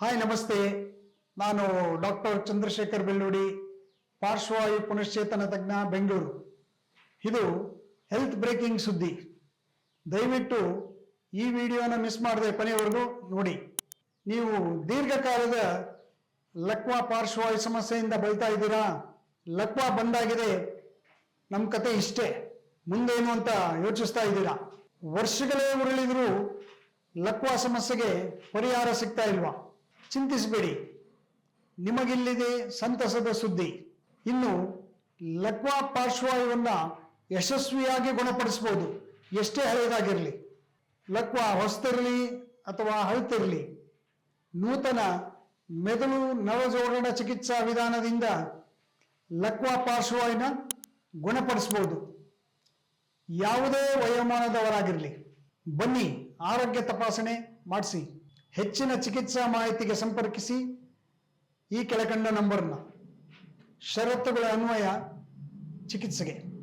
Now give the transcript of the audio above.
Hi, ನಮಸ್ತೆ. ನಾನು doctor Chandrashekhar Belludi ಪಾರ್ಶ್ವವಾಯು ಪುನಶ್ಚೇತನ ತಜ್ಞ, ಬೆಂಗಳೂರು. ಇದು ಹೆಲ್ತ್ ಬ್ರೇಕಿಂಗ್ ಸುದ್ದಿ. ದಯವಿಟ್ಟು ಈ ವಿಡಿಯೋನ ಮಿಸ್ ಮಾಡದೆ ಕೊನೆಯವರೆಗೂ ನೋಡಿ. ನೀವು ದೀರ್ಘಕಾಲದ ಲಕ್ವಾ ಪಾರ್ಶ್ವವಾಯು ಸಮಸ್ಯೆಯಿಂದ ಬೈತಾ ಇದ್ದೀರಾ? ಲಕ್ವಾ ಬಂದಾಗಿದೆ. ನಮ್ಮ ಕತೆ ಇಷ್ಟೇ. ಮುಂದೇನು ಅಂತ ಯೋಚಿಸ್ತಾ ಇದ್ದೀರಾ? ವರ್ಷಗಳೇ ಉರುಳಿದರೂ ಲಕ್ವಾ ಸಮಸ್ಯೆಗೆ ಪರಿಹಾರ ಸಿಗ್ತಾ ಇಲ್ವಾ? ಚಿಂತಿಸಬೇಡಿ. ನಿಮಗಿಲ್ಲಿದೆ ಸಂತಸದ ಸುದ್ದಿ. ಇನ್ನು ಲಕ್ವಾ ಪಾರ್ಶ್ವಾಯುವನ್ನು ಯಶಸ್ವಿಯಾಗಿ ಗುಣಪಡಿಸಬಹುದು ಎಷ್ಟೇ ಹಳೆಯದಾಗಿರಲಿ. ಲಕ್ವಾ ಹೊಸ್ತಿರಲಿ ಅಥವಾ ಹಳತಿರಲಿ ನೂತನ ಮೆದುಳು ನವಜೋಡಣ ಚಿಕಿತ್ಸಾ ವಿಧಾನದಿಂದ ಲಕ್ವಾ ಪಾರ್ಶ್ವಾಯಿನ ಗುಣಪಡಿಸಬಹುದು ಯಾವುದೇ ವಯೋಮಾನದವರಾಗಿರಲಿ. ಬನ್ನಿ, ಆರೋಗ್ಯ ತಪಾಸಣೆ ಮಾಡಿಸಿ. ಹೆಚ್ಚಿನ ಚಿಕಿತ್ಸಾ ಮಾಹಿತಿಗೆ ಸಂಪರ್ಕಿಸಿ ಈ ಕೆಳಕಂಡ ನಂಬರ್ನ. ಷರತ್ತುಗಳ ಅನ್ವಯ ಚಿಕಿತ್ಸೆಗೆ.